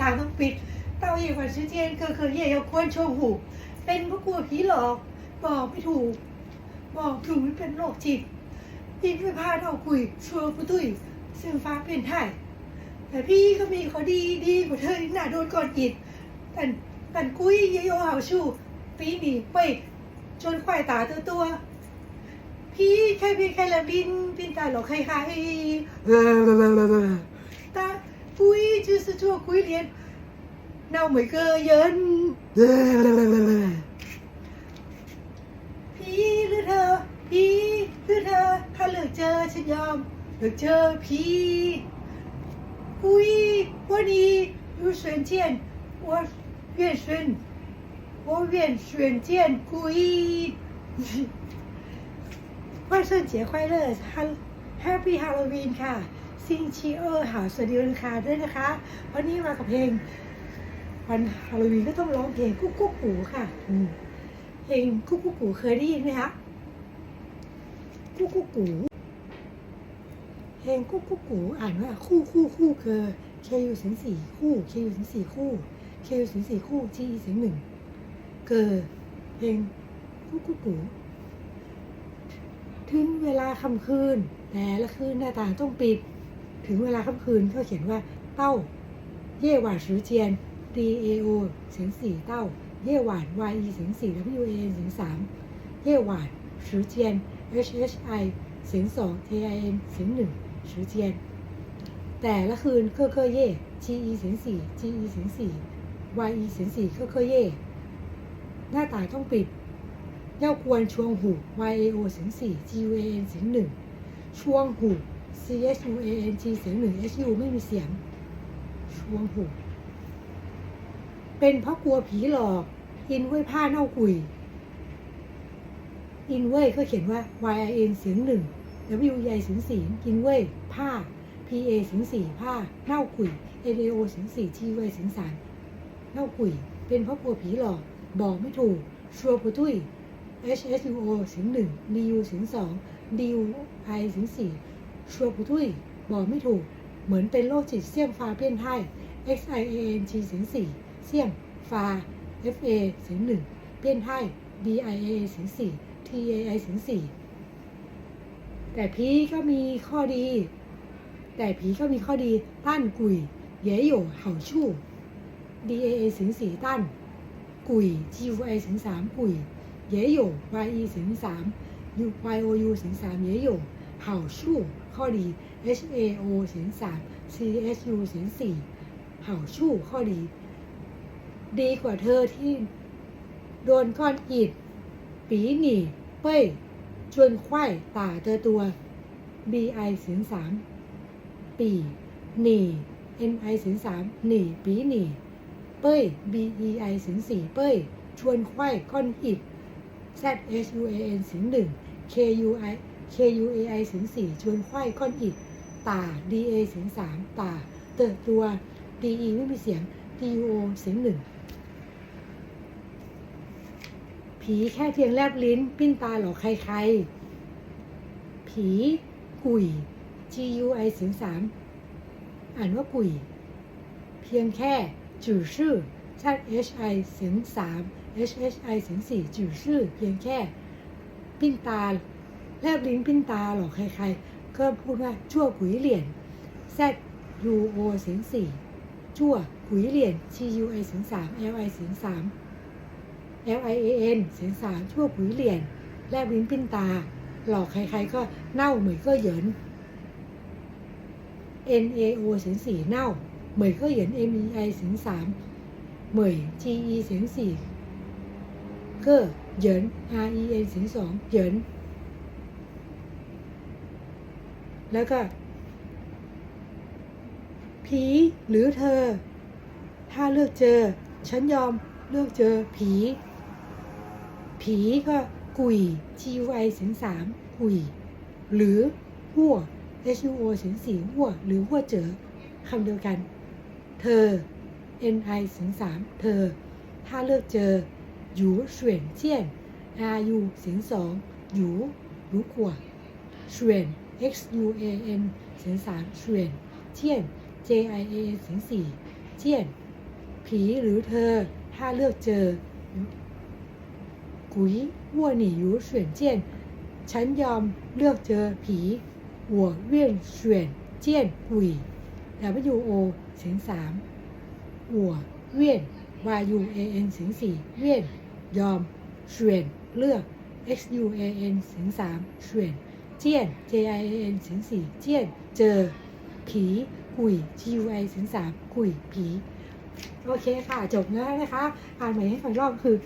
ต่างต้องปิดเตาเย่กว่าชื่อเจียนก็คือเย่ยกควรโชว์หูเป็นเพราะกลัวผีหลอกบอกไม่ถูก บอกถูกมันเป็นโรคจิตยิ่งไม่พาเราคุยชัวร์ปุตุ้ยซึ่งฟ้าเป็นไทยแต่พี่ก็มีข้อดีดีกว่าเธออีกหน้าโดนก่อนอิดแต่แต่กุ้ยเยโยหาวชูปีหนีไปจนควายตาตัวตัว พี่แค่เพียงแค่ละบินบินตาหลอกใครใครตา กุ้ยจื้อชั่วกุ้ยเรียนเน่าเหมือนเกยเยินพี่หรือเธอ พี่หรือเธอ ถ้าเลือกเจอฉันยอมเลือกเจอพี่ 故意我你有选见，我愿选，我愿选见故意。万圣节快乐ฮัน Happy Halloween ค่ะ ซิงชีเออร์หาสวัสดีวันคาด้วยนะคะ วันนี้มากับเพลง วันฮาโลวีนก็ต้องร้องเพลงกุ๊กกุ๊กกูค่ะเพลงกุ๊กกุ๊กกูเคยได้ยินไหมคะกุ๊กกุ๊กกูเพลงคู่คู่กูอ่านว่าคู่คู่คู่คือเคยูเสียงสี่คู่เคยูเสียงสี่คู่เคยูเสียงสี่คู่จีเสียงหนึ่งเกิดเพลงคู่คู่กูถึงเวลาค่ำคืน แต่ละคืนหน้าต่างต้องปิด ถึงเวลาค่ำคืนเขาเขียนว่าเต้า เย่หวานสือเจียน D A O เสียงสี่เต้า เย่หวาน Y E เสียงสี่ W A N เสียงสามเย่หวานสือเจียน H H I เสียงสอง K I N เสียงหนึ่ง时间แต่ละคืนเคอเคอเย่ G E เสียงสี่ G E เสียงสี่ Y E เสียงสี่เคอเคอเย่หน้าต่างต้องปิดเย่าควรช่วงหู Y A O เสียงสี่ G U A N เสียงหนึ่งช่วงหู C H U A N G เสียงหนึ่ง H U ไม่มีเสียงช่วงหูเป็นเพราะกลัวผีหลอก อินเว้ยผ้าเน่ากุย อินเว้ยก็เขียนว่า Y I N เสียงหนึ่ง W ใหญ่เสียงสี่กินเว้ยผ้า P A เสียงสี่ผ้าเน่ากุย N A O เสียงสี่ G เว้ยเสียงสามเน่ากุย เป็นเพราะกลัวผีหลอก บอกไม่ถูก ชัวปุตุย H S U O เสียงหนึ่ง D U เสียงสอง D U I เสียงสี่ ชัวปุทุยบอกไม่ถูก เหมือนเป็นโรคจิตเสี่ยงฟาเพี้ยนไทย X I A N G เสียงสี่เสี่ยงฟา F A เสียงหนึ่งเพี้ยนไทย B I A เสียงสี่ T A I เสียงสี่แต่ผีก็มีข้อดี แต่ผีก็มีข้อดีต้านกุยเย่โย่เห่าชู่ D A A สิงสี่ต้านกุย gua สิงสามกุยเย่โย่ Y E สิงสาม U Y O U สิงสามเย่โย่เห่าชู่ ข้อดี H A O ถึงสาม C H U ถึงสี่好处ข้อดี ดีกว่าเธอที่โดนก้อนอิฐปีหนีเป้ย ชวนควายตาเจอตัว B I เสียงสามปีหนี N I เสียงสามหนีปีหนีเป้ย B E I เสียงสี่เป้ย ชวนควายก้อนอิด Z H U A N เสียงหนึ่ง K K U A I เสียงสี่ชวนควายก้อนอิดตา D A เสียงสามตาเตอตัว D E ไม่มีเสียง D U O เสียงหนึ่งผีแค่เพียงแลบลิ้น ปิ้นตาหลอกใครๆ ผีกุย G U I เสียงสามอ่านว่ากุย เพียงแค่จื่อชื่อชาติ H I เสียงสาม H H I เสียงสี่จื่อชื่อ เพียงแค่ ปิ้นตา แลบลิ้นปิ้นตาหลอกใครๆ ก็พูดว่าชั่วกุยเหรียญ Z U O เสียงสี่ชั่วกุยเหรียญ G U I เสียงสาม L I เสียงสาม L I A N เสียงสามชั่วปุ๋ยเหรียญแลบลิ้นปิ้นตา หลอกใครๆก็เน่าเหมยก็เหยิน N A O เสียงสี่เน่า เหมยก็เหยิน M E I เสียงสามเหมย G E เสียงสี่ก็เหยิน R E N เสียงสองเหยิน แล้วก็ ผีหรือเธอ ถ้าเลือกเจอ ฉันยอมเลือกเจอผี ผีก็กุย G U I เสียงสามกุย หรือหัว H U O เสียงสี่หัว หรือหัวเจอคำเดียวกัน เธอ N I เสียงสามเธอ ถ้าเลือกเจอหยูเฉวียนเจียน R U เสียงสองหยูรู้ขว่เฉวียน X U A N เสียงสามเฉีนเทียน J I A เสียงสี่เทียน ผีหรือเธอ ถ้าเลือกเจอกุยวัวหนีอยู่เฉียนเจียนฉันยอมเลือกเจอผีหัวเวียนเฉียนเจียนกุย W O เสียงสามหัวเวียน Y U A N เสียงสี่เวียน ยอมเฉียนเลือก X U A N เสียงสามเฉียน เจียน J I A N เสียงสี่เจียน เจอ ผีกุย G U I เสียงสามกุยผี โอเคค่ะ จบแล้วนะคะ อ่านใหม่ให้ฟังอีกรอบคือ